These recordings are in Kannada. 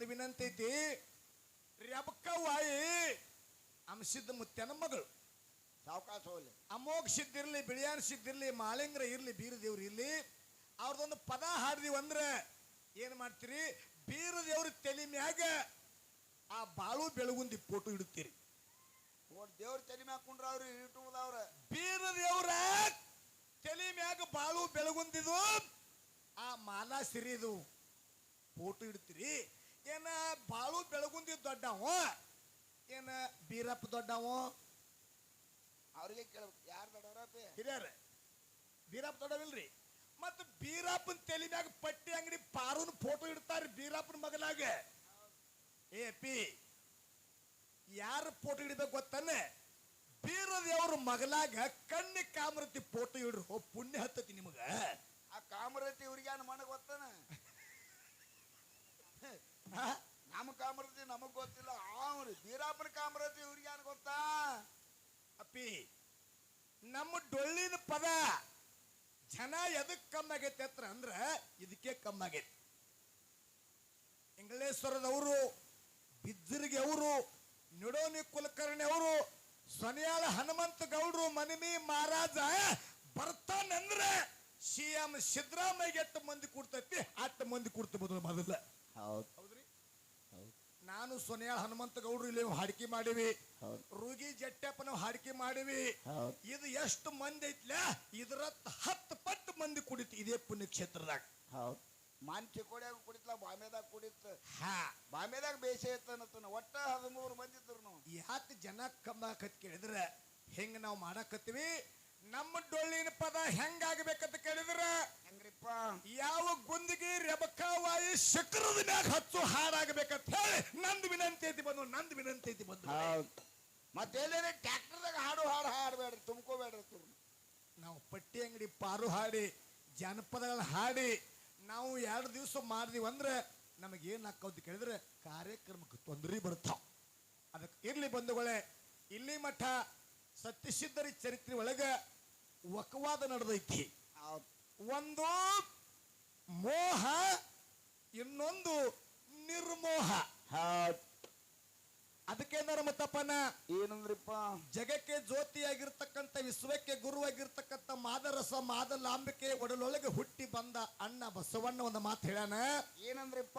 ಒಂದು ವಿನಂತಿ ಐತಿ. ರೆಬಕ್ಕವಾಯಿ ಅಂಶಿದ್ದ ಮುತ್ಯನ ಮಗಳು. ಸಾವಕಾಶ ಹೋಗ್ಲಿ. ಅಮೋಘ ಸಿದ್ದಿರಲಿ ಬಿಳಿಯಾನ್ ಸಿದ್ದಿರಲಿ ಮಾಳಿಂಗ್ರ ಇರ್ಲಿ ಬೀರ ದೇವ್ರು ಇರ್ಲಿ ಅವ್ರದೊಂದು ಪದ ಹಾಡಿದೀವಿ ಅಂದ್ರೆ ಏನ್ ಮಾಡ್ತೀರಿ? ಬೀರ ದೇವ್ರ ತಲೆ ಮ್ಯಾಗ ಆ ಬಾಳು ಬೆಳಗುಂದಿ ಫೋಟೋ ಇಡುತ್ತೀರಿ. ದೇವ್ರ ತಲೆ ಮ್ಯಾಗ ಕುಂಡ್ರ ಅವ್ರು ಯೂಟ್ಯೂಬ್ ಅವ್ರ. ಬೀರ ದೇವ್ರ ತಲೆ ಮ್ಯಾಗ ಬಾಳು ಬೆಳಗುಂದಿದು ಆ ಮಾಲಾ ಸಿರಿದು ಫೋಟೋ ಇಡ್ತೀರಿ ಏನ ಬಾಳು ಬೆಳಗುಂದಿ ದೊಡ್ಡವ? ಏನ ಬೀರಪ್ಪ ದೊಡ್ಡವ? ಅವ್ರಿಗೆ ಕೇಳ್ಬೇಕು ಯಾರು ದೊಡ್ಡವ್ರಪ್ಪಿ ಹಿರಿಯರ ಬೀರಪ್ಪ ದೊಡ್ಡವಿಲ್ರಿ? ಮತ್ತು ಬೀರಪ್ಪನ ತಲೆ ಮ್ಯಾಗ ಪಟ್ಟಿ ಅಂಗಡಿ ಪಾರೂನ್ ಫೋಟೋ ಇಡ್ತಾರೆ ಬೀರಪ್ಪನ ಮಗಲಾಗ ಏ ಪಿ ಯಾರ ಫೋಟೋ ಇಡಬೇಕು ಗೊತ್ತಾನೆ ಬೀರದೇವ್ರ ಮಗಲಾಗ ಕಣ್ಣಿ ಕಾಮರತಿ ಫೋಟೋ ಇಡ್ರಿ ಹೋ ಪುಣ್ಯ ಹತ್ತತಿ ನಿಮಗ. ಆ ಕಾಮರತಿ ಇವ್ರಿಗೆ ಮನ ಗೊತ್ತಾನ? ನಮ್ಮ ಕಾಮರತಿ ನಮಗ್ ಗೊತ್ತಿಲ್ಲ. ಅವ್ರಿ ಬೀರಾಪುರ ಕಾಮರತಿ ಇವ್ರಿಗೆ ಗೊತ್ತಾ? ಅಪ್ಪಿ ನಮ್ಮ ಡೊಳ್ಳಿನ ಪದ ಜನ ಎದಕ್ ಕಮ್ಮಿ ಆಗೈತೆ ಹತ್ರ ಅಂದ್ರ ಇದಕ್ಕೆ ಕಮ್ಮಿ ಆಗೈತಿ ಇಂಗಳೇಶ್ವರದವರು ಬಿದ್ದರಿಗೆ ಅವರು ನಿಡೋನಿ ಕುಲಕರ್ಣಿ ಅವರು ಸೊನೆಯಾಳ ಹನುಮಂತ ಗೌಡ್ರು ಮನಿಮಿ ಮಹಾರಾಜ ಬರ್ತಾನಂದ್ರೆ ಸಿ ಎಂ ಸಿದ್ದರಾಮಯ್ಯ ಎಷ್ಟು ಮಂದಿ ಕೂಡ್ತೈತಿ? ಅಷ್ಟು ಮಂದಿ ಕೂಡ್ತಬಹುದು ಮೊದಲ. ಹೌದು. ನಾನು ಸೊನೆಯಾಳ ಹನುಮಂತ ಗೌಡ್ರು ಇಲ್ಲಿ ಹಾಡಿಕೆ ಮಾಡಿವಿ. ರುಗಿ ಜಟ್ಟೆಪ್ಪ ನಾವು ಹಾಡಿಕೆ ಮಾಡಿವಿ. ಇದು ಎಷ್ಟು ಮಂದಿ ಐತ್ಲ? ಇದರ ಹತ್ತು ಪಟ್ಟು ಮಂದಿ ಕುಡಿತು ಇದೇ ಪುಣ್ಯಕ್ಷೇತ್ರದಾಗ. ಹೌದು. ಮಾನ್ ಚಿಕ್ಕೋಡ್ಯಾಗ ಕುಡಿತ್ಲ ಬಾಂಬೆದಾಗ ಕುಡಿತ ಹಾ. ಬಾಂಬೆದಾಗ ಬೇಸೆ ಇತ್ತನತ್ತನ ಒಟ್ಟ ಹದಿಮೂರು ಮಂದಿ ಇದ್ರು ನಾವು. ಯಾಕೆ ಜನ ಕಮ್ಮ ಕತ್ ಕೇಳಿದ್ರೆ ಹೆಂಗ ನಾವು ಮಾಡಕತ್ತೀವಿ? ನಮ್ಮ ಡೊಳ್ಳಿನ ಪದ ಹೆಂಗಾಗಬೇಕಂತ ಕೇಳಿದ್ರ ಯಾವ ಗುಂದಿಗೆ ರೆಬಕಾವಾಯಿ ಶಕ್ರದ ಮ್ಯಾಗ ಹಚ್ಚು ಹಾಡಾಗಬೇಕಂತ ಹೇಳಿ ನಂದು ವಿನಂತಿ ಐತಿ ಬಂದು ನಂದು ವಿನಂತಿ ಐತಿ ಬಂದು. ಹೌದು. ಮತ್ತೆ ಎಲ್ಲೇನೆ ಟ್ರ್ಯಾಕ್ಟರ್ದಾಗ ಹಾಡು ಹಾಡು ಹಾಡಬೇಡ್ರಿ ತುಂಬ್ಕೋಬೇಡ್ರಿ ತುರ್ನ ನಾವು ಪಟ್ಟಿ ಅಂಗಡಿ ಪಾರು ಹಾಡಿ ಜಾನಪದಗಳನ್ನ ಹಾಡಿ ನಾವು ಎರಡು ದಿವಸ ಮಾಡಿದೀವಿ ಅಂದ್ರೆ ನಮಗೆ ಏನು ಹಾಕೋದು ಕೇಳಿದ್ರೆ ಕಾರ್ಯಕ್ರಮಕ್ಕೆ ತೊಂದರೆ ಬರ್ತಾವ ಅದಕ್ಕೆ ಇರ್ಲಿ ಬಂಧುಗಳೇ ಇಲ್ಲಿ ಮಠ ಸತ್ಯಸಿದ್ಧರಿ ಚರಿತ್ರೆ ಒಳಗೆ ವಕವಾದ ನಡೆದೈತಿ. ಒಂದು ಮೋಹ ಇನ್ನೊಂದು ನಿರ್ಮೋಹ. ಅದಕ್ಕೆ ಅದಕ್ಕೆ ಮತ್ತಪ್ಪನ ಏನಂದ್ರಪ್ಪ? ಜಗಕ್ಕೆ ಜ್ಯೋತಿಯಾಗಿರ್ತಕ್ಕಂಥ ವಿಶ್ವಕ್ಕೆ ಗುರುವಾಗಿರ್ತಕ್ಕಂಥ ಮಾದರಸ ಮಾದಲಾಂಬಿಕೆ ಒಡಲೊಳಗೆ ಹುಟ್ಟಿ ಬಂದ ಅಣ್ಣ ಬಸವಣ್ಣ ಒಂದು ಮಾತು ಹೇಳಾನ ಏನಂದ್ರಿಪ್ಪ?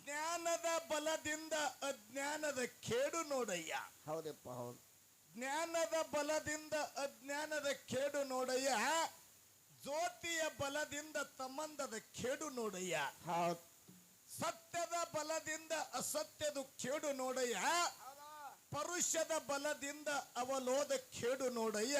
ಜ್ಞಾನದ ಬಲದಿಂದ ಅಜ್ಞಾನದ ಕೇಡು ನೋಡಯ್ಯ. ಹೌದಪ್ಪ ಹೌದು. ಜ್ಞಾನದ ಬಲದಿಂದ ಅಜ್ಞಾನದ ಕೇಡು ನೋಡಯ್ಯ. ಜ್ಯೋತಿಯ ಬಲದಿಂದ ತಮ್ಮಂದದ ಕೇಡು ನೋಡಯ್ಯ. ಸತ್ಯದ ಬಲದಿಂದ ಅಸತ್ಯದ ಕೇಡು ನೋಡಯ್ಯ. ಪರುಷದ ಬಲದಿಂದ ಅವಲೋದ ಕೇಡು ನೋಡಯ್ಯ.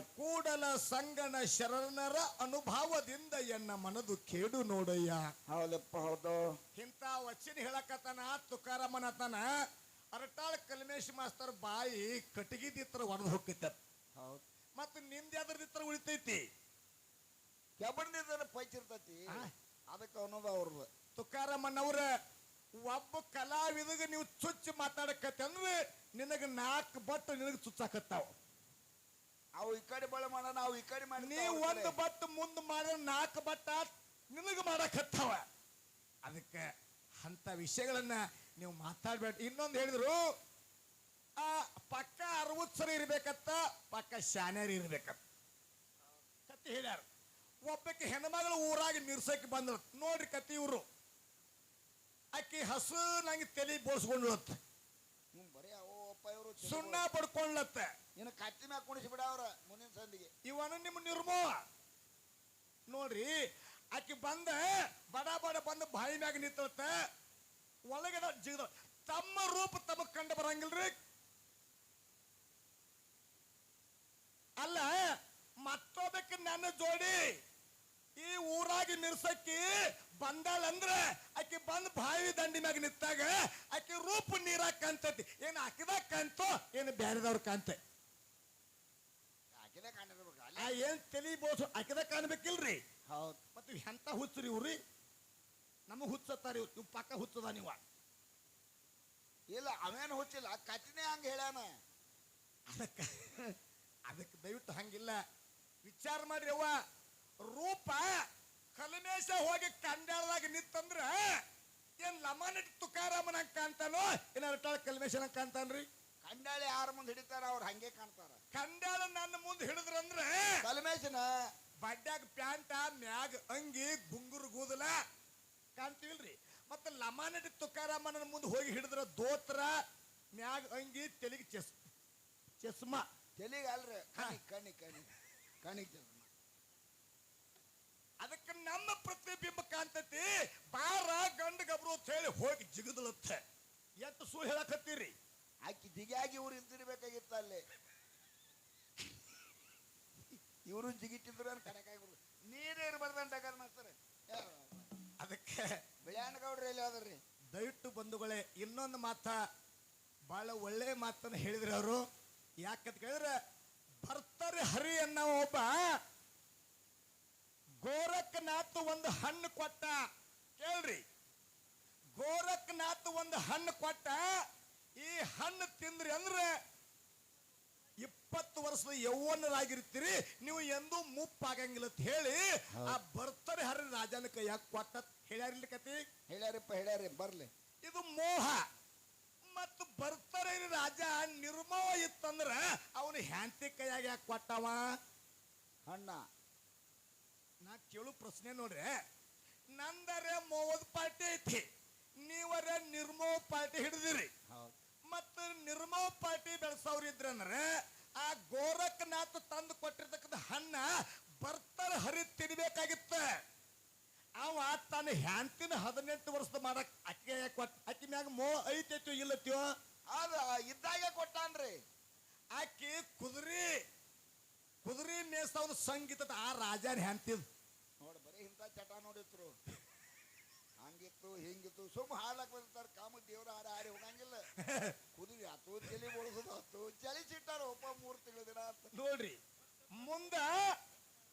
ಕೂಡಲ ಸಂಗಣ ಶರಣರ ಅನುಭವದಿಂದ ಎನ್ನ ಮನದು ಕೇಡು ನೋಡಯ್ಯ. ಹೌದಪ್ಪ ಹೌದು. ಇಂಥ ವಚನ ಹೇಳಕತನ ತುಕಾರಾಮನತನ. ಅರಟಾಳ್ ಕಲ್ಮೇಶ್ ಮಾಸ್ತರ್ ಬಾಯಿ ಕಟಗಿದಿತ್ರ ಒಡೆದು ಹೋಗ್ತೈತ. ಹೌದು. ಮತ್ತು ನಿಂದ ಉಳಿತೈತಿ. ಕೆಬ್ಬಣ್ಣದ ಪೈಚಿರ್ತತಿ? ಅದಕ್ಕೆ ಅನ್ನೋದು ಅವ್ರದ್ದು. ತುಕಾರಮ್ಮನವ್ರ ಒಬ್ಬ ಕಲಾವಿದಗ ನೀವು ಚುಚ್ಚಿ ಮಾತಾಡಕತ್ತೆ ಅಂದ್ರೆ ನಿನಗ ನಾಲ್ಕು ಬಟ್ಟು ನಿನಗೆ ಚುಚ್ಚಾಕತ್ತಾವ. ಅವು ಈ ಕಡೆ ಬಳ ಮಾಡ ನಾವು ಈ ಕಡೆ ಮಾಡಿ ನೀವು ಒಂದು ಬಟ್ಟು ಮುಂದೆ ಮಾಡಿದ್ರೆ ನಾಲ್ಕು ಬಟ್ಟ ನಿನಗೆ ಮಾಡಕತ್ತಾವ. ಅದಕ್ಕೆ ಅಂತ ವಿಷಯಗಳನ್ನ ನೀವು ಮಾತಾಡ್ಬೇಡ. ಇನ್ನೊಂದು ಹೇಳಿದ್ರು ಆ ಪಕ್ಕ ಅರವತ್ತು ಸರಿ ಇರ್ಬೇಕತ್ತ ಪಕ್ಕ ಶಾನ್ಯರಿ ಇರ್ಬೇಕತ್ತ. ಕತ್ತಿ ಹೇಳ್ಯಾರ. ಒಬ್ಬಕ್ಕೆ ಹೆಣ್ಮಗಳು ಊರಾಗಿ ನಿರ್ಸಕ್ಕೆ ಬಂದಳು ನೋಡ್ರಿ ಕತ್ತಿ ಇವರು. ಆಕಿ ಹಸು ನಂಗೆ ತಲೆ ಬೋಳ್ಸ್ಕೊಂಡ್ಲತ್ತ ಬರೀ ಅವಪ್ಪ ಇವರು ಸುಣ್ಣ ಬಡ್ಕೊಂಡ್ಲತ್ತ ನಿನ್ನ ಕತ್ತಿ ಮ್ಯಾಗ ಕುಣಿಸಿ ಬಿಡ ಅವ್ರ ಮುಂದಿನ ಸಂದಿಗೆ. ಇವನು ನಿಮ್ಮ ನಿರ್ಮೋ. ನೋಡ್ರಿ ಆಕಿ ಬಂದ ಬಡ ಬಡ ಬಂದು ಬಾಯಿ ಮ್ಯಾಗ ನಿಂತಳತ್ತ ಒಳಗಡೆ ಜಿಗದ ತಮ್ಮ ರೂಪ ತಮಗ್ ಕಂಡು ಬರಂಗಿಲ್ರಿ. ಅಲ್ಲ ಮತ್ತೊಬ್ಬಕ್ಕೆ ನನ್ನ ಜೋಡಿ. ಊರಾಗಿ ಬಂದಾಳ ಬಂದಾಳಂದ್ರ ಆಕಿ ಬಂದ್ ಬಾವಿ ದಂಡಿ ಮ್ಯಾಗ ನಿಂತಾಗ ಆಕಿ ರೂಪ ನೀರಾಗ ಕಾಣ್ತತಿ. ಏನ್ ಹಾಕಿದಾಗ ಕಾಣ್ತೋ ಏನ್ ಬ್ಯಾರೆದವ್ರ ಕಾಣ್ತೈ. ಆ ಏನ್ ತಲಿ ಬೋಸು ಆಕಿದ ಕಾಣ್ಬೇಕಿಲ್ರಿ? ಹೌದು. ಮತ್ತೆ ಎಂತ ಹುಚ್ಚರಿ ಇವ್ರಿ? ನಮಗ್ ಹುಚ್ಚತ್ತಾರ ಇವ್ ಇವ್ ಪಕ್ಕ ಹುಚ್ಚದ ನೀವ. ಇಲ್ಲ ಅವೇನು ಹುಚ್ಚಿಲ್ಲ ಕಠಿಣ ಹಂಗ ಹೇಳ್ಯಾನ. ಅದಕ್ಕ ಅದಕ್ಕೆ ದಯವಿಟ್ಟು ಹಂಗಿಲ್ಲ. ವಿಚಾರ ಮಾಡ್ರಿ ಅವ್ವ. ರೂಪ ಕಲಮೇಶ ಹೋಗಿ ಕಂಡಾಳದಾಗ ನಿಂತಂದ್ರ ಏನ್ ಲಮಾನಟ್ ತುಕಾರಾಮನ ಕಾಣ್ತಾನೋ? ಏನಾರ ಕಲ್ಮೇಶನ ಕಾಣ್ತಾನ್ರಿ? ಕಂಡಾಳ ಯಾರ ಮುಂದೆ ಹಿಡಿತಾರ ಅವ್ರು ಹಂಗೆ ಕಾಣ್ತಾರ. ಕಂಡಾಳ ನನ್ನ ಮುಂದೆ ಹಿಡಿದ್ರಂದ್ರ ಕಲ್ಮೇಶನ ಬಡ್ಡ್ಯಾಗ ಪ್ಯಾಂಟ ಮ್ಯಾಗ ಅಂಗಿ ಗುಂಗುರು ಗೂದಲ ಕಾಣ್ತೀವಿಲ್ರಿ. ಮತ್ತೆ ಲಮಾನಟಿ ತುಕಾರಾಮನ ಮುಂದೆ ಹೋಗಿ ಹಿಡಿದ್ರ ದೋತ್ರ ಮ್ಯಾಗ ಅಂಗಿ ತೆಲಿಗೆ ಚೆಸ್ ಚಸ್ಮಾ. ತೆಲಿಗೆ ಅಲ್ರಿ. ಕಣಿ ಕಣಿ ಕಣಿ ಕಣಿ ಚಸ್ಮ ಅದಕ್ಕೆ ನಮ್ಮ ಪ್ರತಿಬಿಂಬ ಕಾಣ್ತತಿ. ಬಾರ ಗಂಡ ಗಬ್ರು ಅಂತ ಹೇಳಿ ಹೋಗಿ ಜಿಗದಳತ್ತ. ಎತ್ತು ಸೂ ಹೇಳಕತ್ತೀರಿ? ಆಕಿ ಜಿಗಿಯಾಗಿ ಇವ್ರು ಇಂತಿರ್ಬೇಕಾಗಿತ್ತ ಅಲ್ಲಿ. ಇವರು ಜಿಗಿಟ್ಟಿದ್ರು ಅಂತ ಕಡಕಾಗಿಬಿಡ್ರು ನೀರೇ ಇರ್ಬಾರ್ದು ಡಗರ್ ಮಾಡ್ತಾರೆ. ಅದಕ್ಕೆ ಬಿಳಿಯಾನಗೌಡ್ರು ಎಲ್ಲಿ ಹೋದ್ರಿ? ದಯವಿಟ್ಟು ಬಂಧುಗಳೇ ಇನ್ನೊಂದು ಮಾತ ಬಹಳ ಒಳ್ಳೆ ಮಾತನ್ನು ಹೇಳಿದ್ರು ಅವರು ಯಾಕಂತ ಕೇಳಿದ್ರೆ ಬರ್ತಾರೆ ಹರಿ ಅನ್ನೋ ಒಬ್ಬ ಗೋರಖನಾಥ್ ಒಂದು ಹಣ್ಣು ಕೊಟ್ಟ. ಕೇಳ್ರಿ. ಗೋರಖನಾಥ್ ಒಂದು ಹಣ್ಣು ಕೊಟ್ಟ. ಈ ಹಣ್ಣು ತಿಂದ್ರಿ ಅಂದ್ರೆ ಇಪ್ಪತ್ತು ವರ್ಷದ ಯೌವನರಾಗಿರ್ತೀರಿ. ನೀವು ಎಂದೂ ಮುಪ್ಪಾಗಂಗಿಲ್ಲ ಅಂತ ಹೇಳಿ ಆ ಬರ್ತಾರೆ ಹರಿ ರಾಜನ ಯಾಕೆ ಕೊಟ್ಟ ಹೇಳ್ಯಾರಿಲ್ಲ ಕತಿ ಹೇಳ್ಯಾರಪ್ಪ ಹೇಳ್ಯಾರಿ ಬರ್ಲಿ. ಇದು ಮೋಹ. ಮತ್ತು ಬರ್ತಾರೆ ರಾಜ ನಿರ್ಮೋಹ ಇತ್ತಂದ್ರ ಅವನು ಹ್ಯಾಂತಿ ಕೈಯಾಗ ಯಾಕೆ ಕೊಟ್ಟವ? ಹಣ್ಣ. ನಾ ಕೇಳು ಪ್ರಶ್ನೆ ನೋಡ್ರಿ. ನಂದರೆ ಮೋಹದ ಪಾರ್ಟಿ ಐತಿ ನೀವರ ನಿರ್ಮೋ ಪಾರ್ಟಿ ಹಿಡಿದಿರಿ. ಮತ್ತ ನಿರ್ಮೋಹ ಪಾರ್ಟಿ ಬೆಳೆಸೋರು ಇದ್ರಂದ್ರೆ ಆ ಗೋರಖನಾಥ್ ತಂದು ಕೊಟ್ಟಿರ್ತಕ್ಕಂಥ ಹಣ್ಣ ಬರ್ತಾರ ಹರಿ ತಿನ್ಬೇಕಾಗಿತ್ತ. ಅವ ತನ್ನ ಹ್ಯಾಂತಿನ ಹದಿನೆಂಟು ವರ್ಷದ ಮಾಡಕ್ ಅಕ್ಕಿ ಕೊಟ್ಟ ಅಕ್ಕಿ ಮ್ಯಾಗ ಮೋ ಐತೈತೋ ಇಲ್ಲತ್ಯೋ ಅದು ಇದ್ದಾಗೆ ಕೊಟ್ಟಾನ್ರಿ. ಅಕ್ಕಿ ಕುದುರಿ. ಕುದುರಿ ಮೇಸವನ ಸಂಗೀತದ ಆ ರಾಜನ ಹ್ಯಾಂತಿದ್ ನೋಡ್ ಬರೀ ಇಂಥ ಚಟ ನೋಡಿತ್ರು ಹಂಗಿತ್ತು ಹಿಂಗಿತ್ತು ಸುಮ್ಮ ಹಾಡ್ಲಕ್ ಬಂದಿರ್ತಾರ. ಕಾಮ ದೇವ್ರ ಹಾರ ಹಾರಿ ಹೋಗಂಗಿಲ್ಲ. ಕುದುರಿ ಆತು ತಲೆ ಬೋಳ್ಸೋದು ಆತು ಚಳಿ ಸಿಟ್ಟಾರ ಒಬ್ಬ ಮೂರ್ ತಿಂಗಳ ದಿನ ಆತು. ನೋಡ್ರಿ ಮುಂದ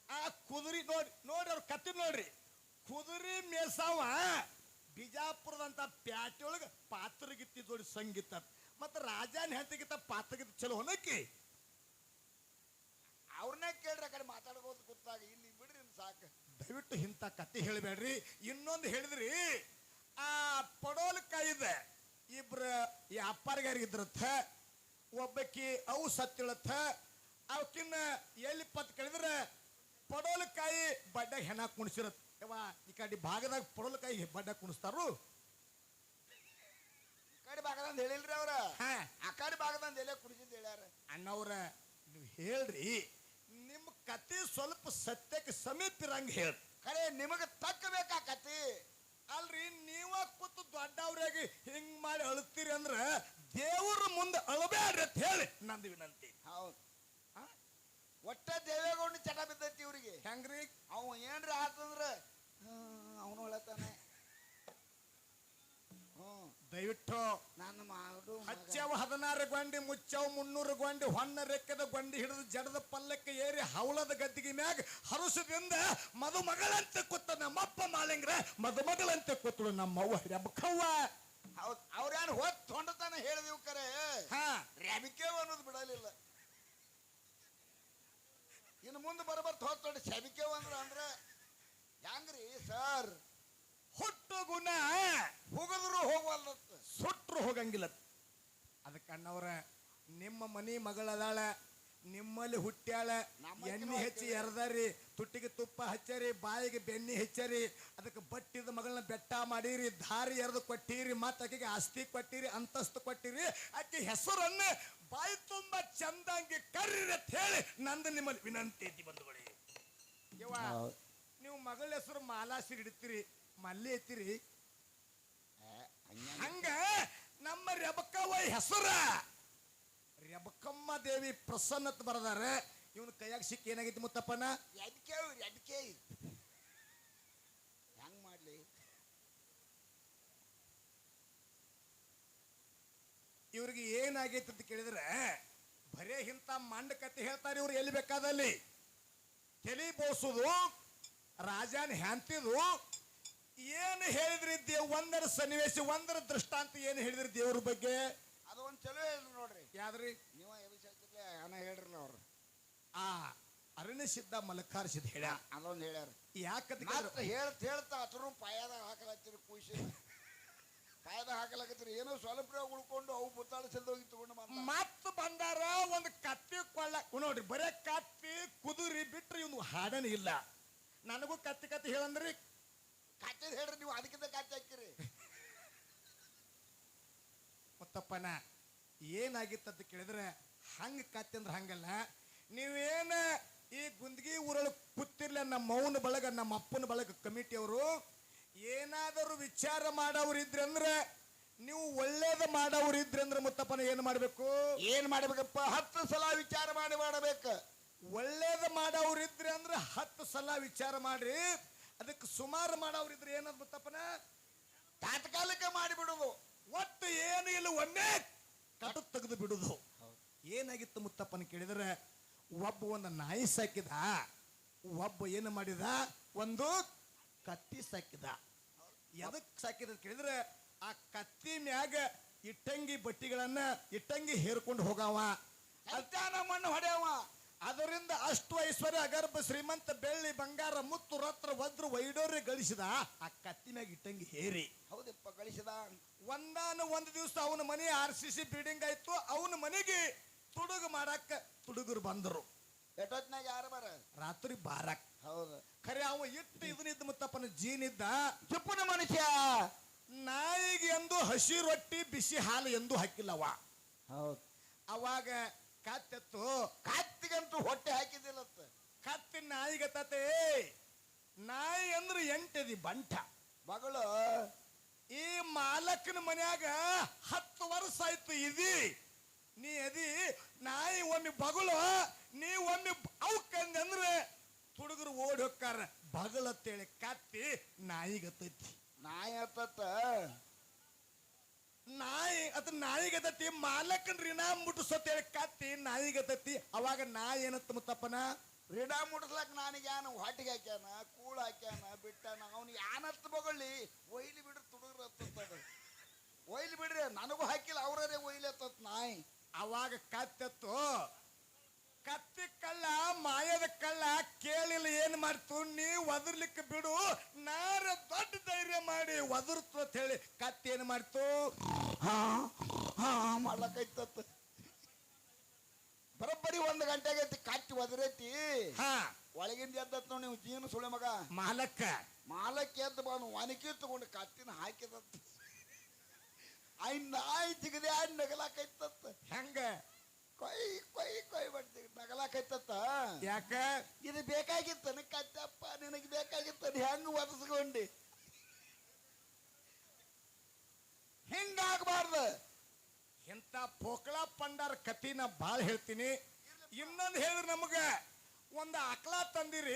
ಆ ಕುದುರಿ ನೋಡಿ ನೋಡ್ರಿ ಅವ್ರ ಕತ್ತಿ ನೋಡ್ರಿ. ಕುದುರಿ ಮೇಸವ ಬಿಜಾಪುರದಂತ ಪ್ಯಾಟೆ ಒಳಗ ಪಾತ್ರಗಿತ್ತಿ ನೋಡಿ ಸಂಗೀತ. ಮತ್ತ ರಾಜನ ಹೆಂಡತಿಗಿತ್ತ ಪಾತ್ರಗಿತ್ತ ಚಲೋ ಹೊನಕ್ಕಿ ಅವ್ರನ್ನೇ ಕೇಳ್ರಿ ಆ ಕಡೆ ಮಾತಾಡ್ಬೋದು ಗೊತ್ತಾಗ ಇಲ್ಲಿ ಬಿಡ್ರಿ ಸಾಕು. ದಯವಿಟ್ಟು ಇಂಥ ಕತೆ ಹೇಳಬೇಡ್ರಿ. ಇನ್ನೊಂದು ಹೇಳಿದ್ರಿ ಆ ಪಡೋಲ್ಕಾಯಿದ ಇಬ್ರ ಈ ಅಪ್ಪಾರ್ಗಾರಿಗಿದ್ರಥ ಒಬ್ಬಕಿ ಅವು ಸತ್ತಿಳತ್ತ ಅವಕಿನ್ನ ಎಲ್ಲಿ ಪತ್ ಕೇಳಿದ್ರೆ ಪಡೋಲಕಾಯಿ ಬಡ್ಡ ಹೆಣ ಕುಣಿಸಿರತ್. ಯವ್ವ ಈ ಕಡೆ ಭಾಗದಾಗ ಪಡೋಲಕಾಯಿ ಬಡ್ಡ ಕುಣಿಸ್ತಾರು ಈ ಕಡೆ ಭಾಗದಂದ ಹೇಳಿಲ್ರಿ ಅವ್ರ? ಹಾ. ಆ ಕಡೆ ಭಾಗದಂದ ಎಲ್ಲೇ ಕುಡಿಸಿದ್ ಹೇಳ್ಯಾರ? ಅಣ್ಣವ್ರ ನೀವು ಹೇಳ್ರಿ. ಕತೆ ಸ್ವಲ್ಪ ಸತ್ಯಕ್ಕೆ ಸಮೀಪ ಇರಂಗ ಹೇಳ್ತ ಕರೆ ನಿಮಗ ತಕ್ಕ ಬೇಕಾ ಕತಿ ಅಲ್ರಿ ನೀವ ಕೂತು ದೊಡ್ಡವ್ರಾಗಿ ಹಿಂಗ್ ಮಾಡಿ ಅಳ್ತೀರಿ ಅಂದ್ರ ದೇವ್ರ ಮುಂದೆ ಅಳಬೇಡ್ರಿ ಅಂತ ಹೇಳಿ ನಂದು ವಿನಂತಿ. ಹೌದು? ಒಟ್ಟ ದೇವೇಗೌಡ ಚಟ ಬಿದ್ದೈತಿ ಇವ್ರಿಗೆ. ಹೆಂಗ್ರಿ? ಅವ ಏನ್ರಿ ಆತಂದ್ರ ಅವನು ಹೇಳತಾನೆ ದಯವಿಟ್ಟು ನನ್ನ ಮಾಡು. ಹಚ್ಚವ ಹದಿನಾರು ಗೊಂಡಿ ಮುಚ್ಚವ ಮುನ್ನೂರು ಗೊಂಡಿ ಹೊನ್ನ ರೆಕ್ಕದ ಗೊಂಡಿ ಹಿಡಿದು ಜಡದ ಪಲ್ಲಕ್ಕೆ ಏರಿ ಹವಳದ ಗದ್ದಿಗೆ ಮ್ಯಾಗ ಹರುಸದಿಂದ ಮದುಮಗಳಂತೆ ಕೂತ ನಮ್ಮಪ್ಪ ಮಾಲಿಂಗ್ರ ಮದುಮಗಳಂತೆ ಕೂತಳು ನಮ್ಮವ್ವ ರೆಬಕವ್ವ. ಹೌದ್ ಹೋದ್ ಹೊತ್ ಹೊಂಡತಾನ ಹೇಳಿದಿವ್ ಕರೆ. ಹಾ. ರ್ಯಾಬಿಕೆ ಅನ್ನೋದು ಬಿಡಲಿಲ್ಲ. ಇನ್ನು ಮುಂದೆ ಬರಬರ್ತ ಹೊತ್ತೊಂಡು ಶಬಿಕೇವ್ ಅಂದ್ರ ಅಂದ್ರೆ ಹೆಂಗ್ರಿ ಸರ್? ಹುಟ್ಟು ಗುಣ. ಹುಗಿದ್ರು ಹೋಗಂಗಿಲ್ಲ. ಅದಕ್ಕೆ ಅಣ್ಣವ್ರ ನಿಮ್ಮ ಮನಿ ಮಗಳದಾಳ ನಿಮ್ಮಲ್ಲಿ ಹುಟ್ಟ್ಯಾಳ ಎಣ್ಣೆ ಹೆಚ್ಚಿ ಎರ್ದಾರಿ ತುಟ್ಟಿಗೆ ತುಪ್ಪ ಹಚ್ಚರಿ ಬಾಯಿಗೆ ಬೆಣ್ಣೆ ಹೆಚ್ಚರಿ ಅದಕ್ಕೆ ಬಟ್ಟಿದ ಮಗಳನ್ನ ಬೆಟ್ಟ ಮಾಡಿರಿ ದಾರಿ ಎರೆದು ಕೊಟ್ಟಿರಿ ಮತ್ತೆ ಆಕೆಗೆ ಆಸ್ತಿ ಕೊಟ್ಟಿರಿ ಅಂತಸ್ತು ಕೊಟ್ಟಿರಿ ಆಕೆ ಹೆಸರನ್ನ ಬಾಯಿ ತುಂಬ ಚಂದಂಗೆ ಕರ್ರಿ ಅಂತ ಹೇಳಿ ನಂದು ನಿಮ್ಮಲ್ಲಿ ವಿನಂತಿ ಐತಿ ಬಂಧುಗಳೇ. ನೀವು ಮಗಳ ಹೆಸರು ಮಾಲಾಸಿರಿ ಇಡ್ತೀರಿ ಮಲ್ಲಿ ಐತಿರಿ ಹಂಗ ನಮ್ಮ ರೆಬಕವ್ವ ಹೆಸರ. ರೆಬಕಮ್ಮ ದೇವಿ ಪ್ರಸನ್ನತ್ ಬರದಾರ. ಇವನ್ ಕೈಯಾಗ ಸಿಕ್ಕ ಏನಾಗೈತಿ ಮುತ್ತಪ್ಪನ? ಎಡ್ಕೆ ಎಡ್ಕೆ ಹೆಂಗ್ ಮಾಡ್ಲಿ? ಇವ್ರಿಗೆ ಏನಾಗೈತಿ ಅಂತ ಕೇಳಿದ್ರೆ ಬರೇ ಇಂಥ ಮಂಡ ಕತೆ ಹೇಳ್ತಾರೆ ಇವ್ರು ಎಲ್ಲಿ ಬೇಕಾದಲ್ಲಿ. ಕೆಲಿ ಬೋಸುದು ರಾಜನ್ ಹ್ಯಾಂತಿದು ಏನು ಹೇಳಿದ್ರಿ ದೇವ್ ಒಂದರ ಸನ್ನಿವೇಶ ಒಂದರ ದೃಷ್ಟಾಂತ ಏನು ಹೇಳಿದ್ರಿ ದೇವ್ರ ಬಗ್ಗೆ? ಅದು ಒಂದು ಚಲೋ ಹೇಳಿದ್ರು ನೋಡ್ರಿ. ಯಾವ್ದ್ರಿ? ನೀವ ಎಬ್ಬಿಸಿರ್ತಿರ್ಲಿ ಅಣ್ಣ ಹೇಳ್ರಲ್ಲ ಅವ್ರು. ಆ ಅರಣ್ಯ ಸಿದ್ಧ ಮಲಕಾರ ಸಿದ್ಧ ಹೇಳ ಅದೊಂದು ಹೇಳ್ಯಾರ. ಯಾಕಂತ ಮತ್ತೆ ಹೇಳ್ತ ಹೇಳ್ತಾ ಅತರು ಪಾಯದಾಗ ಹಾಕಲತ್ತೀರಿ ಕೂಸಿ ಪಾಯದ ಹಾಕಲಕತ್ತೀರಿ. ಏನೋ ಸ್ವಲ್ಪ ಉಳ್ಕೊಂಡು ಅವು ಬುತ್ತಾಳಿಸಲ್ದ ಹೋಗಿ ತಗೊಂಡು ಮತ್ತ ಬಂದಾರ ಒಂದು ಕತ್ತಿ ಕೊಳ್ಳ. ನೋಡ್ರಿ ಬರೇ ಕತ್ತಿ ಕುದುರಿ ಬಿಟ್ರಿ ಇವ್ನು ಹಾಡನ ಇಲ್ಲ. ನನಗೂ ಕತ್ತಿ ಕತ್ತಿ ಹೇಳಂದ್ರಿ ಕಾಚದ್ ಹೇಳ್ರಿ ನೀವು ಅದಕ್ಕಿಂತ ಕಾಚಿ ಹಾಕಿರಿ. ಮತ್ತಪ್ಪನ ಏನಾಗಿತ್ತು ಅಂತ ಕೇಳಿದ್ರೆ ಹಂಗ ಕಾತೆ ಅಂದ್ರೆ ಹಂಗಲ್ಲ. ನೀವೇನ ಈ ಗುಂದಗಿ ಊರೊಳಗೆ ಕೂತಿರ್ಲ ನಮ್ಮ ಮೌನ ಬಳಗ ನಮ್ಮ ಅಪ್ಪನ ಬಳಗ ಕಮಿಟಿಯವರು ಏನಾದರೂ ವಿಚಾರ ಮಾಡೋರು ಇದ್ರಂದ್ರೆ ನೀವು ಒಳ್ಳೇದು ಮಾಡೋರು ಇದ್ರಂದ್ರೆ ಮುತ್ತಪ್ಪನ ಏನು ಮಾಡಬೇಕು? ಏನ್ ಮಾಡ್ಬೇಕಪ್ಪ? ಹತ್ತು ಸಲ ವಿಚಾರ ಮಾಡಿ ಮಾಡಬೇಕು. ಒಳ್ಳೇದು ಇದ್ರೆ ಅಂದ್ರೆ ಹತ್ತು ಸಲ ವಿಚಾರ ಮಾಡ್ರಿ. ಅದಕ್ಕೆ ಸುಮಾರು ಮಾಡೋರು ಇದ್ರೆ ಏನಂತ ಮುತ್ತಪ್ಪನ ತಾತ್ಕಾಲಿಕ ಮಾಡಿಬಿಡುದು. ಒಟ್ಟು ಏನು ಇಲ್ಲ, ಒಮ್ಮೆ ಕಟು ತೆಗೆದು ಬಿಡುದು. ಏನಾಗಿತ್ತು ಮುತ್ತಪ್ಪನ ಕೇಳಿದ್ರೆ, ಒಬ್ಬ ಒಂದು ನಾಯಿ ಸಾಕಿದ, ಒಬ್ಬ ಏನು ಮಾಡಿದ? ಒಂದು ಕತ್ತಿ ಸಾಕಿದ. ಎದಕ್ಕೆ ಸಾಕಿದ ಕೇಳಿದ್ರೆ, ಆ ಕತ್ತಿ ಮ್ಯಾಗ ಇಟ್ಟಂಗಿ ಬಟ್ಟಿಗಳನ್ನ ಇಟ್ಟಂಗಿ ಹೇರ್ಕೊಂಡು ಹೋಗವ. ಮಣ್ಣು ಹೊಡೆಯವ? ಅದರಿಂದ ಅಷ್ಟು ಐಶ್ವರ್ಯ ಅಗರ್ಭ ಶ್ರೀಮಂತ ಬೆಳ್ಳಿ ಬಂಗಾರ ಮುತ್ತು ರತ್ರ ವಜ್ರ ವೈಡೋರ್ಯ ಗಳಿಸಿದ ಆ ಕತ್ತಿನಾಗ ಇಟ್ಟಂಗೆ ಹೇರಿ. ಹೌದಪ್ಪ ಗಳಿಸಿದ. ಒಂದಾನು ಒಂದು ದಿವಸ ಅವನ ಮನೆ ಆರ್ ಸಿ ಸಿ ಬಿಲ್ಡಿಂಗ್ ಆಯ್ತು. ಅವನ ಮನೆಗೆ ತುಡುಗು ಮಾಡಕ್ಕ ತುಡುಗರು ಬಂದರು. ಎಷ್ಟೊತ್ನಾಗ ಯಾರು ಬರ? ರಾತ್ರಿ ಬಾರಕ್. ಹೌದು. ಖರೆ ಅವ ಇಟ್ಟು ಇದನ್ನಿದ್ದ ಮುತ್ತಪ್ಪನ ಜೀನಿದ್ದ ಚುಪ್ಪನ ಮನುಷ್ಯ. ನಾಯಿಗೆ ಎಂದು ಹಸಿ ರೊಟ್ಟಿ ಬಿಸಿ ಹಾಲು ಎಂದು ಹಾಕಿಲ್ಲವ. ಹೌದು. ಅವಾಗ ಕತ್ತೆತ್ತು ಕತ್ತಿಗಂತೂ ಹೊಟ್ಟೆ ಹಾಕಿದಿಲ್ಲತ್ತ ಕತ್ತಿ ನಾಯಿಗತ್ತೆ ನಾಯಿ ಅಂದ್ರೆ ಎಂಟದಿ ಬಂಟ. ಮಗಳು ಈ ಮಾಲಕನ ಮನ್ಯಾಗ ಹತ್ತು ವರ್ಷ ಆಯ್ತು ಇದಿ. ನೀ ಅದಿ ನಾಯಿ ಒಮ್ಮೆ ಬಗಳು ನೀ ಒಮ್ಮೆ ಅಂದ್ರೆ ಹುಡುಗರು ಓಡಿ ಹೋಗ್ತಾರ. ಬಗಳತ್ತೇಳಿ ಕತ್ತಿ ನಾಯಿಗತ್ತೈತಿ ನಾಯಿ ಹತ್ತತ್ತ. ನಾಯಿ ಅದು ನಾಯಿಗತತಿ ಮಾಲಕನ್ ರಿಣ ಮುಟ್ಟಿಸತ್ತೇಳಿ ಕತ್ತಿ ನಾಯಿಗತತಿ. ಅವಾಗ ನಾಯಿ ಏನತ್ತ ಮುತ್ತಪ್ಪನ? ರಿಡ ಮುಟ್ಟಿಸ್ಲಕ್ ನನಗೆ ಯಾನ ಹೊಟ್ಟಿಗೆ ಹಾಕ್ಯಾನ ಕೂಳು ಹಾಕ್ಯಾನ ಬಿಟ್ಟಾನ ಅವ್ನಿಗೆ ಯಾನತ್ ಬಗೊಳ್ಳಿ. ಒಯ್ಲಿ ಬಿಡ್ರಿ ತುಡುಗ್ರ ಹತ್ತದ ಒಯ್ಲಿ ಬಿಡ್ರಿ ನನಗೂ ಹಾಕಿಲ್ಲ ಅವ್ರೇ ಒಯ್ಲಿ ಹತ್ತತ್ ನಾಯಿ. ಅವಾಗ ಕತ್ತೆತ್ತು ಕತ್ತಿ ಕಳ್ಳ ಮಾಯದ ಕಳ್ಳ ಕೇಳಿಲ್ಲ ಏನ್ ಮಾಡ್ತು? ನೀ ಒದರ್ಲಿಕ್ಕೆ ಬಿಡು. ನಾರ ದೊಡ್ಡ ಧೈರ್ಯ ಮಾಡಿ ಒದರ್ತು ಅಂತ ಹೇಳಿ ಕತ್ತಿ ಏನ್ ಮಾಡ್ತು? ಹಾ ಹಾ ಬರೋಬ್ಬರಿ ಒಂದು ಗಂಟೆಗೆ ಕಟ್ಟಿ ಒದರೈತಿ. ಹಾ. ಒಳಗಿಂದ ಎದ್ದತ್ ನೋಡಿ ನೀವು ಜೀವನ ಸುಳೆ ಮಗ. ಮಾಲಕ್ಕ. ಮಾಲಕ್ಕ ಎದ್ದು ಬಾನು ಒನಕಿ ತಗೊಂಡು ಕತ್ತಿನ ಹಾಕಿದತ್ತು ಐ ನಾಯಿ ಜಿಗದೆ ನಗಲಾಕೈತತ್ತ ನಗಲಾಕೈತತ್ ಹೆಂಗ? ಕೊಯ್ ಕೊಯ್ ಕೊಯ್ ಬಡ್ತಿ ನಗಲಾಕೈತತ್ತ ಯಾಕ? ಇದು ಬೇಕಾಗಿತ್ತನ ಕತ್ತಪ್ಪ ನಿನಗೆ ಬೇಕಾಗಿತ್ತನ ಹೆಂಗ್ ಒದಸ್ಕೊಂಡಿ? ಹಿಂಗಾಗಬಾರ್ದು. ಎಂತ ಪೋಕಳ ಪಂಡಾರ ಕತಿನ ಭಾಳ ಹೇಳ್ತೀನಿ. ಇನ್ನೊಂದು ಹೇಳಿದ್ರು ನಮಗ ಒಂದು ಆಕಳ ತಂದಿರಿ.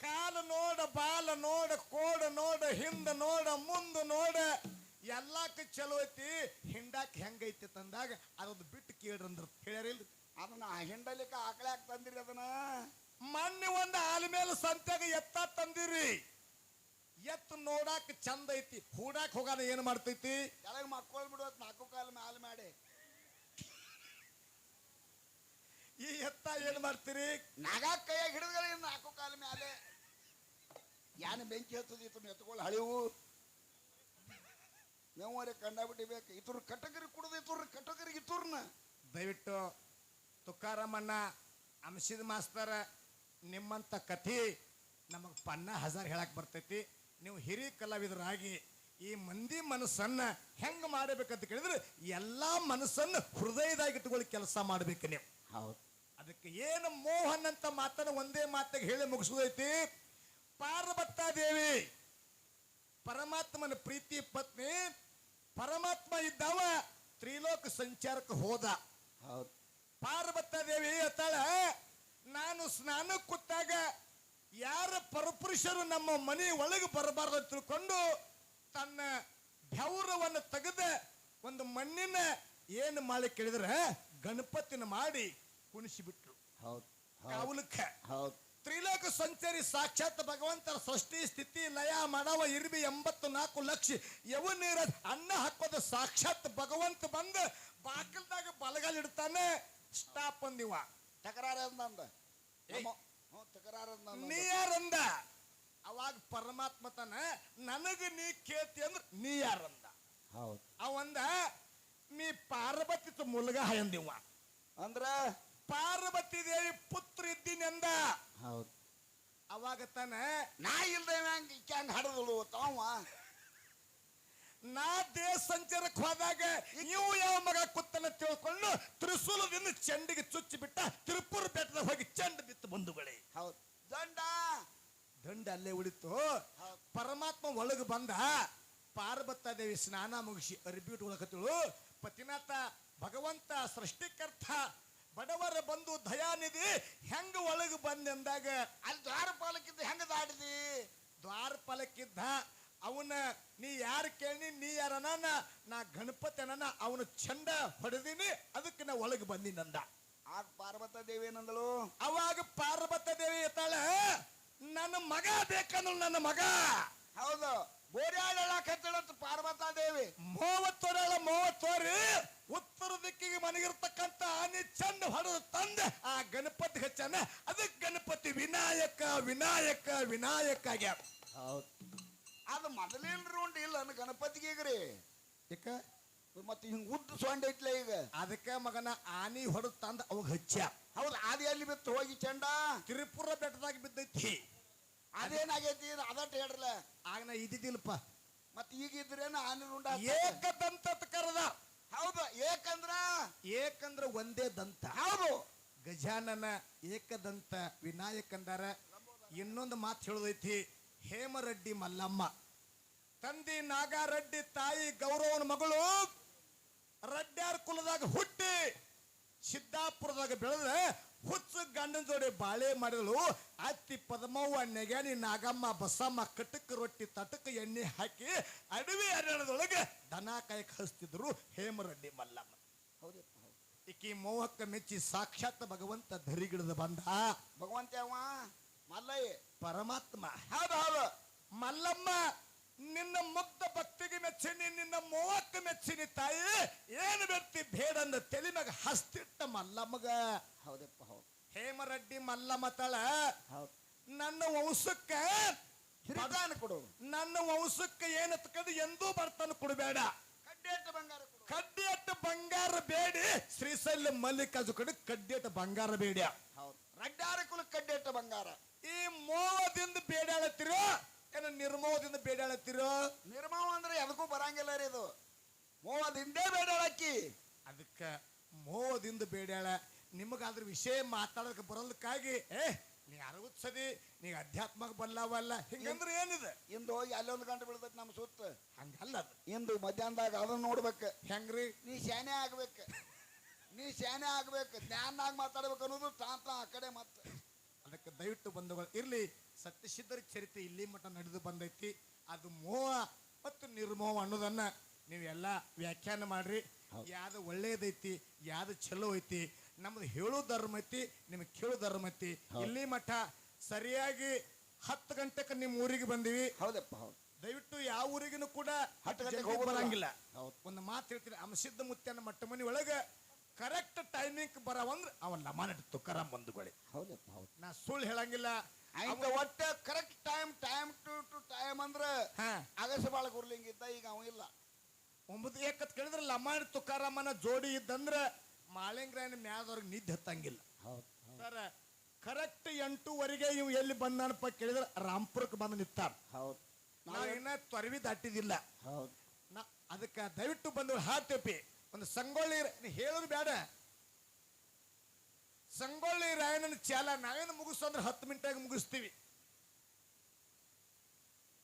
ಕಾಲು ನೋಡ ಬಾಲ ನೋಡ ಕೋಡ ನೋಡ ಹಿಂದ ನೋಡ ಮುಂದ ನೋಡ. ಎಲ್ಲಾಕ ಚಲೋ ಐತಿ ಹಿಂಡಾಕ್ ಹೆಂಗೈತಿ ತಂದಾಗ ಅದೊಂದು ಬಿಟ್ಟು ಕೇಳ್ರಿ ಅಂದ್ರೆ. ಕೇಳ್ಯಾರಿಲ್ರಿ ಅದನ್ನ ಹಿಂಡಲಿಕ್ಕ ಆಕಳ್ಯಾಕ ತಂದಿರಿ ಅದನ್ನ. ಮೊನ್ನೆ ಒಂದು ಹಾಲ್ ಮೇಲೆ ಸಂತ್ಯಾಗ ಎತ್ತ ತಂದಿರಿ. ಎತ್ತು ನೋಡಾಕ ಚಂದ ಐತಿ ಹೂಡಾಕ್ ಹೋಗಾನ ಏನ್ ಮಾಡ್ತೈತಿ? ಎಲ್ಲ ಮಕ್ಕಳು ಬಿಡೋತ್ ನಾಲ್ಕು ಕಾಲ ಮ್ಯಾಲ ಮಾಡಿ. ಈ ಎತ್ತ ಏನ್ ಮಾಡ್ತೀರಿ? ನಾಗ ಕೈಯಾಗ ಹಿಡಿದ್ರೆ ನಾಲ್ಕು ಕಾಲ ಮ್ಯಾಲೆ. ಯಾನ ಬೆಂಕಿ ಹತ್ತದಿತ್ತು ಎತ್ಕೊಳ್ಳಿ ಹಳಿವು. ಮೇವರೆ ಕಂಡಾಬಿಟ್ಟಿಬೇಕು ಇತರ ಕಟಗರಿ ಕುಡಿದು ಇತರ ಕಟಗರಿ ಇತರ್ನ. ದಯವಿಟ್ಟು ತುಕಾರಾಮಣ್ಣ ಅಂಶಿದ್ ಮಾಸ್ತರ ನಿಮ್ಮಂತ ಕಥೆ ನಮಗೆ ಪನ್ನ ಹಜಾರ್ ಹೇಳಕ್ಕೆ ಬರ್ತೈತಿ. ನೀವು ಹಿರಿಯ ಕಲಾವಿದರಾಗಿ ಈ ಮಂದಿ ಮನಸ್ಸನ್ನು ಹೆಂಗ್ ಮಾಡಬೇಕಂತ ಕೇಳಿದ್ರೆ ಎಲ್ಲಾ ಮನಸ್ಸನ್ನು ಹೃದಯದಾಗಿ ಇಟ್ಕೊಳ್ಳಿ ಕೆಲಸ ಮಾಡ್ಬೇಕು ನೀವು. ಹೌದು. ಅದಕ್ಕೆ ಏನು ಮೋಹನ್ ಅಂತ ಮಾತನ್ನು ಒಂದೇ ಮಾತಾಗಿ ಹೇಳಿ ಮುಗಿಸೋದೈತಿ ಪಾರ್ವತಾದೇವಿ ಪರಮಾತ್ಮನ ಪ್ರೀತಿ ಪತ್ನಿ ಪರಮಾತ್ಮ ಇದ್ದವ ತ್ರಿಲೋಕ ಸಂಚಾರಕ್ಕೆ ಹೋದ. ಹೌದು. ಪಾರ್ವತ ದೇವಿ ಹೇಳ್ತಾಳ ನಾನು ಸ್ನಾನ ಕೂತಾಗ ಯಾರ ಪರಪುರುಷರು ನಮ್ಮ ಮನೆ ಒಳಗೆ ಬರಬಾರ್ದು ತಿಳ್ಕೊಂಡು ತನ್ನ ಬೆವರವನ್ನು ತೆಗೆದ ಒಂದು ಮಣ್ಣಿನ ಏನು ಮಾಡಿ ಕೇಳಿದ್ರೆ ಗಣಪತಿನ ಮಾಡಿ ಕುಣಿಸಿ ಬಿಟ್ರು ಹೌದು. ಕಾವಲಕ್ಕ. ಹೌದು. ತ್ರಿಲೋಕ ಸಂಚರಿ ಸಾಕ್ಷಾತ್ ಭಗವಂತರ ಸೃಷ್ಟಿ ಸ್ಥಿತಿ ಲಯ ಮಾಡವ ಇರ್ಬಿ ಎಂಬತ್ತು ನಾಲ್ಕು ಲಕ್ಷ ಯವ ನೀರ ಅನ್ನ ಹಾಕೋದು ಸಾಕ್ಷಾತ್ ಭಗವಂತ ಬಂದು ಬಾಕಲ್ದಾಗ ಬಲಗಾಲ್ ಇಡ್ತಾನೆ ಸ್ಟಾಪ್ ಅಂದಿವ. ತಕರಾರ ಅಂದ ಏಯ್. ಹ್ಞೂ ತಕರಾರ ನೀ ಯಾರಂದ? ಅವಾಗ ಪರಮಾತ್ಮ ತನ ನನಗ ನೀ ಕೇಳ್ತಿ ಅಂದ್ರೆ ನೀ ಯಾರಂದ? ಹೌದು. ಅವಂದ ನೀ ಪಾರ್ವತಿ ಮುಲ್ಗ ಹಯಂದಿವ ಅಂದ್ರ? ಪಾರ್ವತಿ ದೇವಿ ಪುತ್ರ ಇದ್ದೀನಿ ಅಂದ. ಹೌದು. ಅವಾಗ ತಾನೆ ನಾ ಇಲ್ದೆ ಹಂಗ ಹಂಗ ಹಡದಳು ತಾವ. ನಾ ದೇಶ ಸಂಚಾರಕ್ಕೆ ಹೋದಾಗ ನೀವು ಯಾವ ಮಗ ಕುತ್ತನ ತಿಳ್ಕೊಂಡು ತ್ರಿಶೂಲದಿಂದ ಚೆಂಡಿಗೆ ಚುಚ್ಚಿ ಬಿಟ್ಟ ತಿರುಪುರ ಬೆಟ್ಟದ ಹೋಗಿ ಚೆಂಡ ಬಿತ್ತು ಬಂಧುಗಳೇ. ಹೌದು. ದಂಡ. ದಂಡ ಅಲ್ಲೇ ಉಳಿತು. ಪರಮಾತ್ಮ ಒಳಗೆ ಬಂದ ಪಾರ್ವತ ದೇವಿ ಸ್ನಾನ ಮುಗಿಸಿ ಅರ್ಬಿ ಉಳಕತಿಳು ಪತಿನಾಥ ಭಗವಂತ ಸೃಷ್ಟಿಕರ್ತ ಬಡವರ ಬಂದು ದಯಾನಿಧಿ ಹೆಂಗ ಒಳಗೆ ಬಂದೆಂದಾಗ ಅಲ್ಲಿ ದ್ವಾರ ಪಾಲಕ್ಕಿದ್ದ ಹೆಂಗ ದಾಡಿದಿ? ದ್ವಾರಪಾಲಕ್ಕಿದ್ದ ಅವನ ನೀ ಯಾರು ಕೇಳಿ ನೀ ಯಾರನ ನಾ ಗಣಪತಿ ಅನ್ನ ಅವನ ಚಂಡ ಹೊಡೆದಿನಿ ಅದಕ್ಕೆ ನಾ ಒಳಗೆ ಬಂದಿನಂದ ಆಗ ಪಾರ್ವತ ದೇವಿ ಏನಂದಳು? ಅವಾಗ ಪಾರ್ವತ ದೇವಿ ಇರ್ತಾಳೆ ನನ್ನ ಮಗ ಬೇಕಂದ್ರು ನನ್ನ ಮಗ. ಹೌದು. ಬೋರ್ಯಾಡಕತ್ತಳಂತ ಪಾರ್ವತ ದೇವಿ ಮೂವತ್ತೊರಳ ಮೂವತ್ತೋರಿ ಉತ್ತರ ದಿಕ್ಕಿಗೆ ಮನೆಗಿರ್ತಕ್ಕಂತ ಆನೆ ಚಂದ ಹೊಡೆದು ತಂದೆ ಆ ಗಣಪತಿ ಹಚ್ಚನ ಅದಕ್ಕೆ ಗಣಪತಿ ವಿನಾಯಕ ವಿನಾಯಕ ವಿನಾಯಕ ಆಗ್ಯಾರ ಹೌದು. ಅದು ಮೊದಲಿನ ರೂಂಡ್ ಇಲ್ಲ ನನ್ನ ಗಣಪತಿಗೆ ಈಗ ರೀ. ಯಾಕ? ಮತ್ತೆ ಹಿಂಗ್ ಉದ್ದ ಸೊಂಡ ಐತ್ಲ ಈಗ. ಅದಕ್ಕೆ ಮಗನ ಆನಿ ಹೊಡೆದು ತಂದ ಅವಾಗ ಹಚ್ಚ. ಹೌದು ಆದಿ ಅಲ್ಲಿ ಬಿತ್ತು ಹೋಗಿ ಚಂಡ. ತ್ರಿಪುರ ಬೆಟ್ಟದಾಗ ಬಿದ್ದೈತಿ. ಅದೇನಾಗೈತಿ ಇದು ಅದಟ್ ಹೇಳ್ರಲ್ಲ. ಆಗ ನಾ ಇದ್ದಿದ್ದಿಲ್ಲಪ್ಪ. ಮತ್ತೆ ಈಗ ಇದ್ರೇನು ಆನೆ ರುಂಡ ಏಕದಂತ ಕರೆದ. ಹೌದು ಏಕಂದ್ರ? ಏಕಂದ್ರ ಒಂದೇ ದಂತ. ಹೌದು. ಗಜಾನನ ಏಕದಂತ ವಿನಾಯಕಂದರ. ಅಂದಾರ ಇನ್ನೊಂದು ಮಾತು ಹೇಳುದೈತಿ ಹೇಮರೆಡ್ಡಿ ಮಲ್ಲಮ್ಮ. ತಂದಿ ನಾಗಾರೆಡ್ಡಿ ತಾಯಿ ಗೌರವನ ಮಗಳು ರಡ್ಡ್ಯಾರ್ ಕುಲದಾಗ ಹುಟ್ಟಿ ಸಿದ್ದಾಪುರದಾಗ ಬೆಳೆದ ಹುಚ್ಚ ಗಂಡನ ಜೋಡಿ ಬಾಳೆ ಮಾಡಿದಳು ಅತ್ತಿ ಪದಮವ್ವ ನೆಗ್ಯಾನಿ ನಾಗಮ್ಮ ಬಸಮ್ಮ ಕಟಕ್ ರೊಟ್ಟಿ ತಟಕ್ ಎಣ್ಣೆ ಹಾಕಿ ಅಡವಿ ಅರಣ್ಯದೊಳಗೆ ದನ ಕಾಯಿ ಕಳಿಸ್ತಿದ್ರು ಹೇಮರೆಡ್ಡಿ ಮಲ್ಲಮ್ಮ. ಹೌದಪ್ಪ ಹೌದು. ಈಕಿ ಮೋಹಕ್ಕ ಮೆಚ್ಚಿ ಸಾಕ್ಷಾತ್ ಭಗವಂತ ಧರಿಗಿಡದ ಬಂದ. ಭಗವಂತ ಮಲ್ಲಯ್ಯ. ಪರಮಾತ್ಮ. ಹೌದು ಹೌದು. ಮಲ್ಲಮ್ಮ ನಿನ್ನ ಮುದ್ದ ಭಕ್ತಿಗೆ ಮೆಚ್ಚಿನಿ ನಿನ್ನ ಮೋಹಕ್ಕೆ ಮೆಚ್ಚಿನಿ ತಾಯಿ. ಏನು ವ್ಯಕ್ತಿ ಬೇಡಂದ ತಲೆ ಮ್ಯಾಗ ಹಸ್ತಿಟ್ಟ ಮಲ್ಲಮ್ಮಗ ಹೌದಪ್ಪ ಹೌದು. ಹೇಮರೆಡ್ಡಿ ಮಲ್ಲಮ್ಮ ತಳ ಹೌದು. ನನ್ನ ವಂಶಕ್ಕ ಹಿರಿದಾನ ಕೊಡು. ನನ್ನ ವಂಶಕ್ಕೆ ಏನು ತಕ್ಕಂಡು ಎಂದೂ ಬರ್ತಾನ ಕೊಡಬೇಡ. ಕಡ್ಡೇಟ ಬಂಗಾರ ಕೊಡು. ಕಡ್ಡಿಯಟ್ಟ ಬಂಗಾರ ಬೇಡಿ. ಶ್ರೀಶೈಲ ಮಲ್ಲಿಕಾರ್ಜು ಕಡೆ ಕಡ್ಡಿಯಟ್ಟ ಬಂಗಾರ ಬೇಡ ಹೌದು. ರಡ್ಡಾರ ಕುಲ ಕಡ್ಡೇಟ ಬಂಗಾರ. ಈ ಮೋಹದಿಂದ ಬೇಡಾಳತ್ತಿರೋ ಏನ ನಿರ್ಮೋದಿಂದ ಬೇಡಾಳತ್ತಿರೋ ನಿರ್ಮಾವ ಅಂದ್ರೆ ಎದಕ್ಕೂ ಬರಂಗಿಲ್ಲ ರೀ ಇದು ಮೂವದಿಂದೇ ಬೇಡಾಳಕ್ಕಿ ಅದಕ್ಕೆ ಮೋಹದಿಂದ ಬೇಡಾಳ. ನಿಮಗಾದ್ರ ವಿಷಯ ಮಾತಾಡೋದಕ್ಕೆ ಬರೋದಕ್ಕಾಗಿ ಏ ನೀ ಅರವತ್ ಸದಿ ನೀ ಅಧ್ಯಾತ್ಮಕ್ಕೆ ಬಲ್ಲವಲ್ಲ ಹಿಂಗಂದ್ರೆ ಏನಿದೆ? ಇಂದು ಹೋಗಿ ಅಲ್ಲೊಂದು ಗಂಟೆ ಬೀಳ್ತೈತಿ ನಮ್ಮ ಸುತ್ತ. ಹಂಗಲ್ಲ ಅದು. ಇಂದು ಮಧ್ಯಾಹ್ನದಾಗ ಅದನ್ನ ನೋಡ್ಬೇಕು. ಹೆಂಗ್ರಿ? ನೀ ಶಾನೆ ಆಗ್ಬೇಕು. ನೀ ಶಾನೆ ಆಗ್ಬೇಕು. ಜ್ಞಾನಾಗ ಮಾತಾಡ್ಬೇಕು ಅನ್ನೋದು ತಾಂತ ಆ ಕಡೆ ಮತ್ತೆ. ಅದಕ್ಕೆ ದಯವಿಟ್ಟು ಬಂದು ಇರ್ಲಿ. ಸತ್ಯಸಿದ್ಧರ ಚರಿತ್ರೆ ಇಲ್ಲಿ ಮಟ್ಟ ನಡೆದು ಬಂದೈತಿ. ಅದು ಮೋಹ ಮತ್ತು ನಿರ್ಮೋಹ ಅನ್ನೋದನ್ನ ನೀವೆಲ್ಲ ವ್ಯಾಖ್ಯಾನ ಮಾಡ್ರಿ. ಯಾವ್ದು ಒಳ್ಳೇದೈತಿ ಯಾವ್ದು ಚಲೋ ಐತಿ ನಮ್ದು ಹೇಳೋ ಧರ್ಮ ಐತಿ ನಿಮಗೆ ಕೇಳೋ ಧರ್ಮ ಐತಿ. ಇಲ್ಲಿ ಮಠ ಸರಿಯಾಗಿ ಹತ್ತು ಗಂಟೆಗೆ ನಿಮ್ಮ ಊರಿಗೆ ಬಂದಿವಿ. ಹೌದಪ್ಪ ಹೌದು. ದಯವಿಟ್ಟು ಯಾವ ಊರಿಗೂ ಕೂಡ ಹತ್ತು ಗಂಟೆಗೆ ಹೋಗಿ. ಬರಂಗಿಲ್ಲ. ಒಂದು ಮಾತು ಹೇಳ್ತೀನಿ. ಅಂಶಿದ್ದ ಮುತ್ಯನ ಮಟ್ಟ ಮನಿ ಒಳಗೆ ಕರೆಕ್ಟ್ ಟೈಮಿಂಗ್ ಬರವಂದ್ರ ಅವ ಲಮಾನ ತುಕಾರಾಮ್ ಬಂಧುಗಳೇ ಹೌದಪ್ಪ ಹೌದು. ನಾ ಸುಳ್ಳು ಹೇಳಂಗಿಲ್ಲ. ಆಯ್ತು ಒಟ್ಟ correct time time to to time ಅಂದ್ರೆ ಹಾ. ಅಗಸ ಬಾಳ ಗುರ್ಲಿಂಗಿದ್ದ ಈಗ ಅವ ಇಲ್ಲ. ಒಂಬತ್ತು ಏಕತ್ ಕೇಳಿದ್ರೆ ಲಮಾಣಿ ತುಕಾರಾಮನ ಜೋಡಿ ಇದ್ದಂದ್ರ ಮಾಳಿಂಗ್ರಾಯನ ಮ್ಯಾದವ್ರಿಗೆ ನಿದ್ದೆ ಹತ್ತಂಗಿಲ್ಲ. ಹೌದು ಸರ್ ಕರೆಕ್ಟ್ ಎಂಟೂವರೆಗೆ ಇವ್ ಎಲ್ಲಿ ಬಂದಾನಪ್ಪ ಕೇಳಿದ್ರೆ ರಾಮ್ಪುರಕ್ಕೆ ಬಂದು ನಿಂತಾರ. ಹೌದು. ನಾವು ಇನ್ನ ತೊರವಿ ದಾಟಿದಿಲ್ಲ. ಹೌದು. ನಾ ಅದಕ್ಕೆ ದಯವಿಟ್ಟು ಬಂದು ಹಾಟೆಪಿ ಒಂದು ಸಂಗೊಳ್ಳಿ ಹೇಳೋದು ಬೇಡ. ಸಂಗೊಳ್ಳಿ ರಾಯಣ್ಣನ ಚಾಲ ನಾವೇನು ಅಂದ್ರೆ ಹತ್ತು ಮಿನಿಟಾಗಿ ಮುಗಿಸ್ತೀವಿ.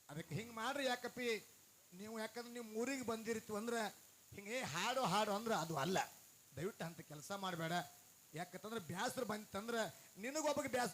ಅದಕ್ಕೆ ಹಿಂಗೆ ಮಾಡ್ರಿ ಯಾಕಪ್ಪಿ, ನೀವು ಯಾಕಂದ್ರೆ ನೀವು ಊರಿಗೆ ಬಂದಿರ್ತೀವಿ ಅಂದ್ರೆ ಹಿಂಗೆ ಹಾಡು ಹಾಡು ಅಂದ್ರೆ ಅದು ಅಲ್ಲ. ದಯವಿಟ್ಟು ಅಂತ ಕೆಲಸ ಮಾಡಬೇಡ. ಯಾಕಂತಂದ್ರೆ ಬ್ಯಾಸ್ರ ಬಂತಂದ್ರೆ ನಿನಗೊಬ್ಬಗೆ ಬ್ಯಾಸ್